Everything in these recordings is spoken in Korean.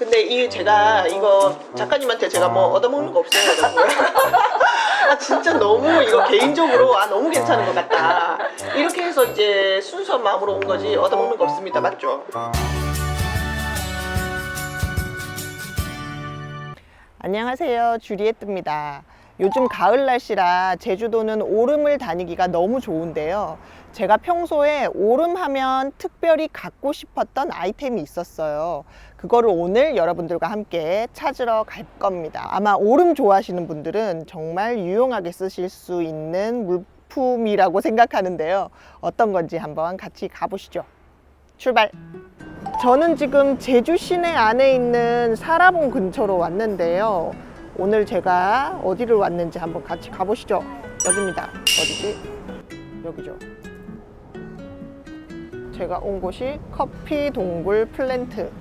근데 이 제가 이거 작가님한테 제가 뭐 얻어먹는 거 없어요. 아 진짜 너무 이거 개인적으로 아 너무 괜찮은 것 같다. 이렇게 해서 이제 순수한 마음으로 온 거지 얻어먹는 거 없습니다, 맞죠? 안녕하세요, 주리에뜨입니다. 요즘 가을 날씨라 제주도는 오름을 다니기가 너무 좋은데요. 제가 평소에 오름하면 특별히 갖고 싶었던 아이템이 있었어요. 그거를 오늘 여러분들과 함께 찾으러 갈 겁니다. 아마 오름 좋아하시는 분들은 정말 유용하게 쓰실 수 있는 물품이라고 생각하는데요. 어떤 건지 한번 같이 가보시죠. 출발! 저는 지금 제주 시내 안에 있는 사라봉 근처로 왔는데요. 오늘 제가 어디를 왔는지 한번 같이 가보시죠. 여기입니다. 어디지? 여기죠. 제가 온 곳이 커피 동굴 플랜트.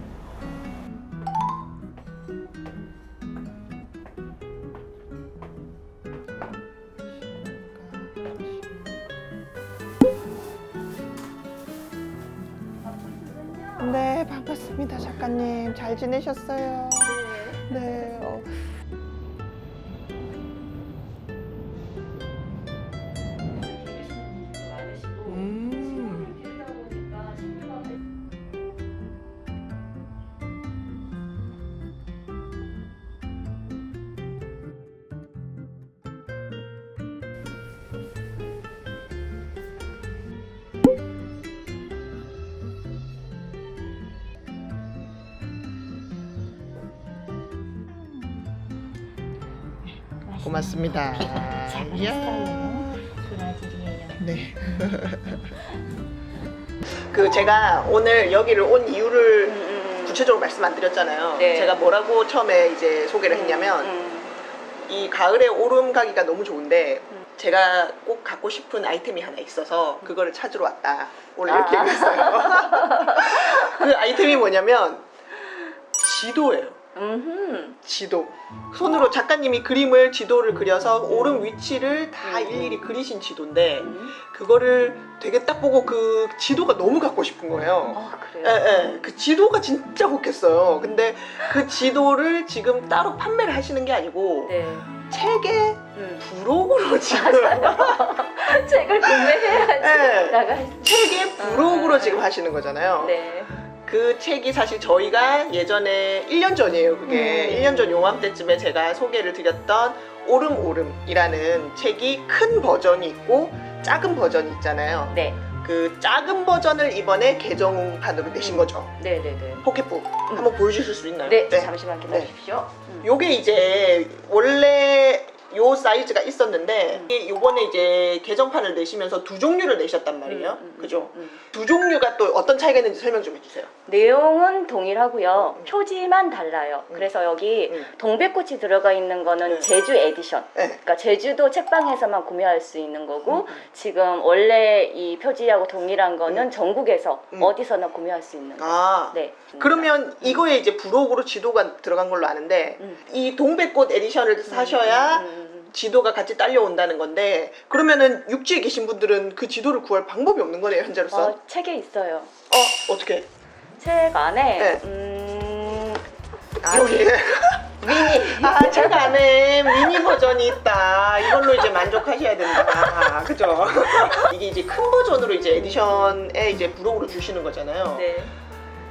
네, 반갑습니다, 작가님. 잘 지내셨어요? 네. 어. 고맙습니다. 이야. 브라질이에요. 네. 그 제가 오늘 여기를 온 이유를 구체적으로 말씀 안 드렸잖아요. 네. 제가 뭐라고 처음에 이제 소개를 했냐면 음, 이 가을에 오름 가기가 너무 좋은데 음. 제가 꼭 갖고 싶은 아이템이 하나 있어서 그거를 찾으러 왔다. 오늘 이렇게 아. 얘기했어요. 그 아이템이 뭐냐면 지도예요. 음흠. 지도. 손으로 작가님이 그림을 지도를 그려서 오름 위치를 다 일일이 그리신 지도인데 음. 그거를 되게 딱 보고 그 지도가 너무 갖고 싶은 거예요. 아 예, 그래요? 예. 그 지도가 진짜 혹했어요. 근데 그 지도를 지금 따로 판매를 하시는 게 아니고 네. 책에 음. 부록으로 지금 책을 구매해야지. 네. 나가. 책에 부록으로 지금 하시는 거잖아요. 네. 그 책이 사실 저희가 예전에 1년 전이에요. 그게 음. 1년 전 요맘때쯤에 제가 소개를 드렸던 오름 오름이라는 책이 큰 버전이 있고 작은 버전이 있잖아요. 네. 그 작은 버전을 이번에 개정판으로 내신 거죠. 네, 네, 네. 포켓북 한번 보여주실 수 있나요? 네. 잠시만 기다려 네. 음. 요게 이제 원래 요 사이즈가 있었는데 요번에 이제 개정판을 내시면서 두 종류를 내셨단 말이에요. 음, 음, 그죠? 음. 두 종류가 또 어떤 차이가 있는지 설명 좀 해주세요. 내용은 동일하고요. 음. 표지만 달라요. 음. 그래서 여기 음. 동백꽃이 들어가 있는 거는 네. 제주 에디션. 네. 그러니까 제주도 책방에서만 구매할 수 있는 거고 음. 지금 원래 이 표지하고 동일한 거는 음. 전국에서 음. 어디서나 구매할 수 있는 거. 아. 네. 그러면 이거에 이제 부록으로 지도가 들어간 걸로 아는데 음. 이 동백꽃 에디션을 사셔야. 지도가 같이 딸려온다는 건데 그러면은 육지에 계신 분들은 그 지도를 구할 방법이 없는 거네요 현재로서. 어, 책에 있어요. 어 어떻게? 책 안에 네. 음, 아, 여기. 예. 미니. 아, 책 안에 미니 버전이 있다. 이걸로 이제 만족하셔야 된다. 그죠? 이게 이제 큰 버전으로 이제 에디션에 이제 부록으로 주시는 거잖아요. 네.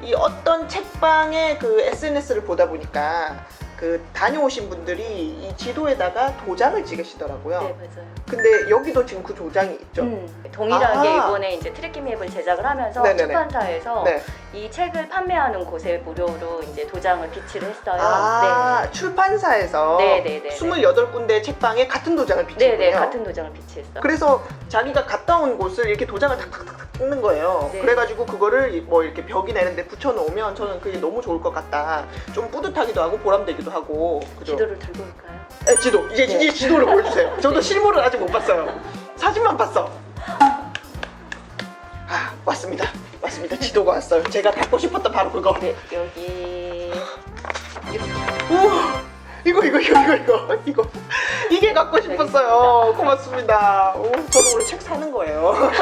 이 어떤 책방의 그 SNS를 보다 보니까 그 다녀오신 분들이 이 지도에다가 도장을 찍으시더라고요. 네, 맞아요. 근데 여기도 지금 그 도장이 있죠. 음, 동일하게 아. 이번에 이제 트래킹 맵을 제작을 하면서 네네네. 출판사에서 네. 이 책을 판매하는 곳에 무료로 이제 도장을 비치를 했어요. 아, 출판사에서 네, 네, 네, 네. 28군데 책방에 같은 도장을 네, 비치군요. 네, 같은 도장을 비치했어. 그래서 자기가 갔다 온 곳을 이렇게 도장을 탁탁탁탁 찍는 거예요. 네. 그래가지고 그거를 뭐 이렇게 벽이나 이런 데 붙여놓으면 저는 그게 너무 좋을 것 같다. 좀 뿌듯하기도 하고 보람되기도 하고. 그죠? 지도를 들고 올까요? 네, 지도. 이제, 네. 이제 지도를 보여주세요. 저도 실물을 아직 못 봤어요. 사진만 봤어. 아, 왔습니다. 왔습니다. 지도가 왔어요. 제가 갖고 싶었던 바로 그거. 네, 여기! 이거, 이거, 이거, 이거, 이거, 이거. 이게 갖고 싶었어요. 고맙습니다. 오, 저도 오늘 책 사는 거예요.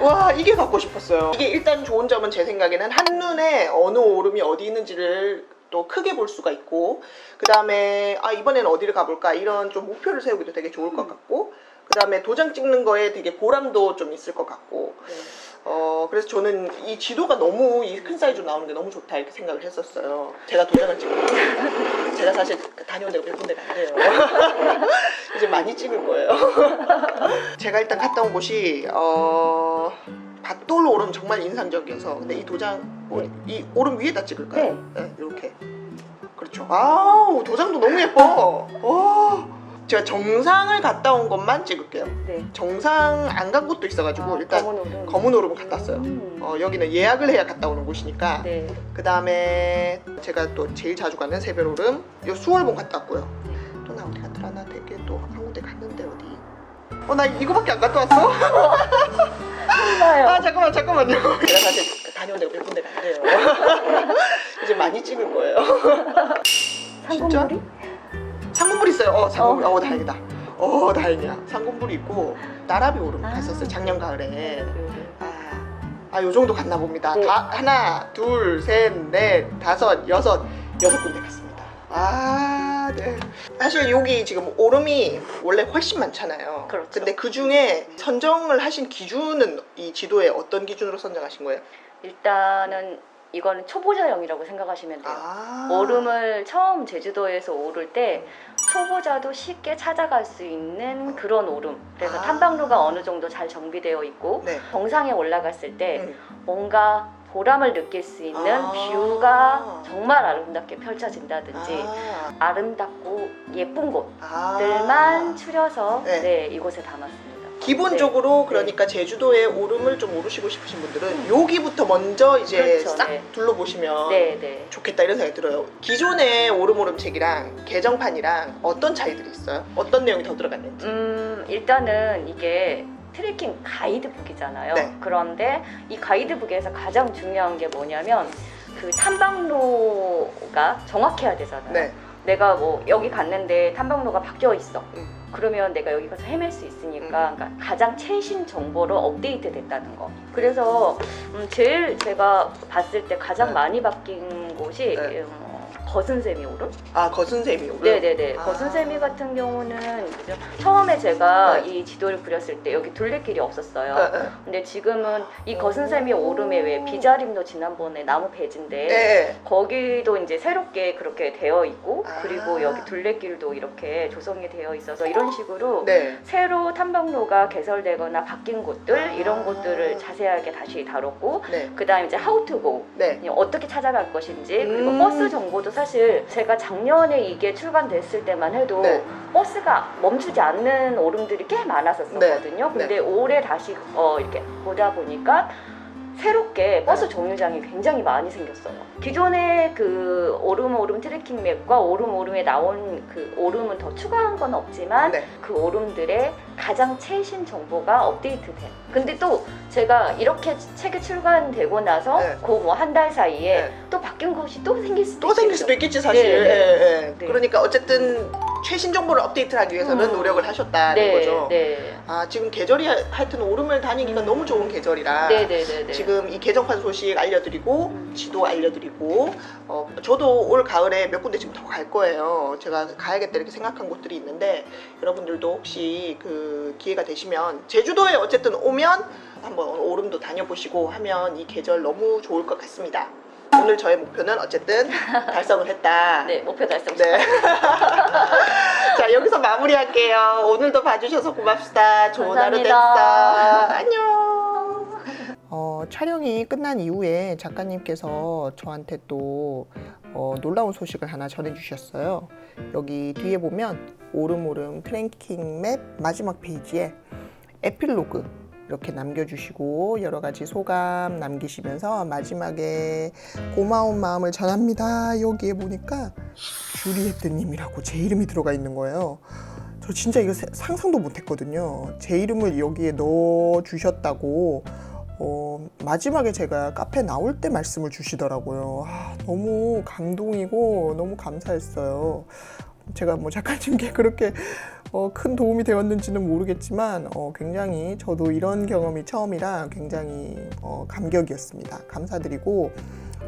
와 이게 갖고 싶었어요. 이게 일단 좋은 점은 제 생각에는 한 눈에 어느 오름이 어디 있는지를 또 크게 볼 수가 있고 그 다음에 아 이번에는 어디를 가볼까 이런 좀 목표를 세우기도 되게 좋을 것 같고 그 다음에 도장 찍는 거에 되게 보람도 좀 있을 것 같고 네. 어 그래서 저는 이 지도가 너무 이 큰 사이즈로 나오는 게 너무 좋다 이렇게 생각을 했었어요. 제가 도장을 찍고 제가 사실 다녀온 데가 몇 군데가 안 돼요. 이제 많이 찍을 거예요. 제가 일단 갔다 온 곳이 어 밭돌 오름 정말 인상적이어서 근데 이 도장 오- 네. 이 오름 위에다 찍을까요? 네, 이렇게 그렇죠. 아우 도장도 너무 예뻐. 와 제가 정상을 갔다 온 것만 찍을게요. 네. 정상 안 간 곳도 있어가지고 아, 일단 검은 오름. 검은 오름은 갔다 왔어요. 음. 어, 여기는 예약을 해야 갔다 오는 곳이니까 네. 그 다음에 제가 또 제일 자주 가는 새별오름 요 수월봉 갔다 왔고요 또나 어디 갔더라 나 되게 또한 군데 갔는데 어디 어 나 이거밖에 안 갔다 왔어? 아 잠깐만 잠깐만요 제가 사실 다녀온 데가 몇 군데가 안 돼요 이제 많이 찍을 거예요 진짜? 상군불 있어요 어 상군불 어. 어, 다행이다 어 다행이야 상군불이 있고 나라비 오름 아. 갔었어요 작년 가을에 네. 아, 요 정도 갔나 봅니다. 네. 다, 하나, 둘, 셋, 넷, 다섯, 여섯, 여섯 군데 갔습니다. 아, 네. 사실 여기 지금 오름이 원래 훨씬 많잖아요. 그렇죠. 근데 그 중에 선정을 하신 기준은 이 지도에 어떤 기준으로 선정하신 거예요? 일단은 이거는 초보자용이라고 생각하시면 돼요. 아. 오름을 처음 제주도에서 오를 때 초보자도 쉽게 찾아갈 수 있는 그런 오름. 그래서 아. 탐방로가 어느 정도 잘 정비되어 있고 네. 정상에 올라갔을 때 음. 뭔가 보람을 느낄 수 있는 아. 뷰가 정말 아름답게 펼쳐진다든지 아. 아름답고 예쁜 아. 곳들만 추려서 네. 네. 이곳에 담았습니다. 기본적으로 네. 그러니까 제주도의 오름을 좀 오르시고 싶으신 분들은 여기부터 먼저 이제 그렇죠, 싹 네. 둘러보시면 네, 네. 좋겠다 이런 생각이 들어요. 기존의 오름오름 책이랑 개정판이랑 어떤 차이들이 있어요? 어떤 내용이 더 들어갔는지. 음, 일단은 이게 트레킹 가이드북이잖아요. 네. 그런데 이 가이드북에서 가장 중요한 게 뭐냐면 그 탐방로가 정확해야 되잖아요. 네. 내가 뭐 여기 갔는데 탐방로가 바뀌어 있어. 음. 그러면 내가 여기 가서 헤맬 수 있으니까 그러니까 가장 최신 정보로 업데이트 됐다는 거. 그래서 음, 제일 제가 봤을 때 가장 네. 많이 바뀐 곳이 네. 음, 거순세미 오름? 아 거순세미 오름. 네네네. 아. 거순세미 같은 경우는 그죠? 처음에 제가 네. 이 지도를 그렸을 때 여기 둘레 길이 없었어요. 네, 네. 근데 지금은 이 거순세미 오름에 왜 비자림도 지난번에 나무 배지인데 네. 거기도 이제 새롭게 그렇게 되어 있고 아. 그리고 여기 둘레길도 이렇게 조성이 되어 있어서 이런 식으로 네. 새로 탐방로가 개설되거나 바뀐 곳들 아. 이런 곳들을 자세하게 다시 다뤘고 네. 그다음 이제 how to go 네. 어떻게 찾아갈 것인지 그리고 음. 버스 정보 도 사실 제가 작년에 이게 출간됐을 때만 해도 네. 버스가 멈추지 않는 오름들이 꽤 많았었거든요. 네. 근데 올해 다시 어, 이렇게 보다 보니까 새롭게 버스 정류장이 굉장히 많이 생겼어요. 기존의 그 오름 오름 트레킹 맵과 오름 오름에 나온 그 오름은 더 추가한 건 없지만 네. 그 오름들의 가장 최신 정보가 업데이트된. 근데 또 제가 이렇게 책이 출간되고 나서 네. 그뭐 한 달 사이에 네. 또 바뀐 곳이 또 생길 수도 또 생길 있겠죠. 수도 있겠지 사실. 네, 네. 예, 예. 네. 그러니까 어쨌든 최신 정보를 업데이트하기 위해서는 음. 노력을 하셨다는 네, 거죠. 네. 아 지금 계절이 하- 하여튼 오름을 다니기가 음. 너무 좋은 계절이라. 네, 네, 네, 네. 지금 이 개정판 소식 알려드리고 음. 지도 알려드리고 어, 저도 올 가을에 몇 군데 지금 더 갈 거예요. 제가 가야겠다 이렇게 생각한 곳들이 있는데 여러분들도 혹시 그 기회가 되시면 제주도에 어쨌든 오면 한번 오름도 다녀보시고 하면 이 계절 너무 좋을 것 같습니다. 오늘 저의 목표는 어쨌든 달성을 했다. 네, 목표 달성. 네. 자 여기서 마무리할게요. 오늘도 봐주셔서 고맙습니다. 좋은 하루 됐어. 감사합니다. 안녕. 어, 촬영이 끝난 이후에 작가님께서 저한테 또 어, 놀라운 소식을 하나 전해주셨어요. 여기 뒤에 보면 오름오름 트랭킹 맵 마지막 페이지에 에필로그 이렇게 남겨주시고 여러 가지 소감 남기시면서 마지막에 고마운 마음을 전합니다. 여기에 보니까 주리에트님이라고 제 이름이 들어가 있는 거예요. 저 진짜 이거 세- 상상도 못했거든요. 제 이름을 여기에 넣어 주셨다고 어, 마지막에 제가 카페 나올 때 말씀을 주시더라고요. 아, 너무 감동이고 너무 감사했어요. 제가 뭐 작가님께 그렇게 어, 큰 도움이 되었는지는 모르겠지만 어, 굉장히 저도 이런 경험이 처음이라 굉장히 어, 감격이었습니다. 감사드리고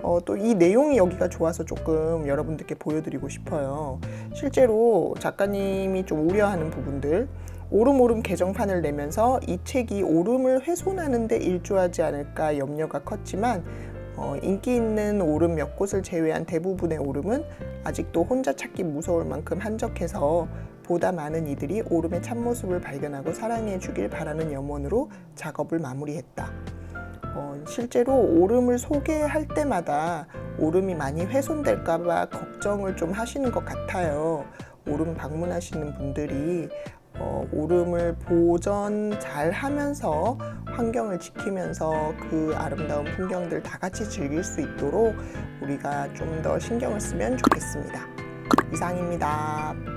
어, 또 이 내용이 여기가 좋아서 조금 여러분들께 보여드리고 싶어요. 실제로 작가님이 좀 우려하는 부분들 오름오름 개정판을 내면서 이 책이 오름을 훼손하는 데 일조하지 않을까 염려가 컸지만 어, 인기 있는 오름 몇 곳을 제외한 대부분의 오름은 아직도 혼자 찾기 무서울 만큼 한적해서 보다 많은 이들이 오름의 참모습을 발견하고 사랑해 주길 바라는 염원으로 작업을 마무리했다. 어, 실제로 오름을 소개할 때마다 오름이 많이 훼손될까봐 걱정을 좀 하시는 것 같아요. 오름 방문하시는 분들이 어, 오름을 보전 잘 하면서 환경을 지키면서 그 아름다운 풍경들 다 같이 즐길 수 있도록 우리가 좀 더 신경을 쓰면 좋겠습니다. 이상입니다.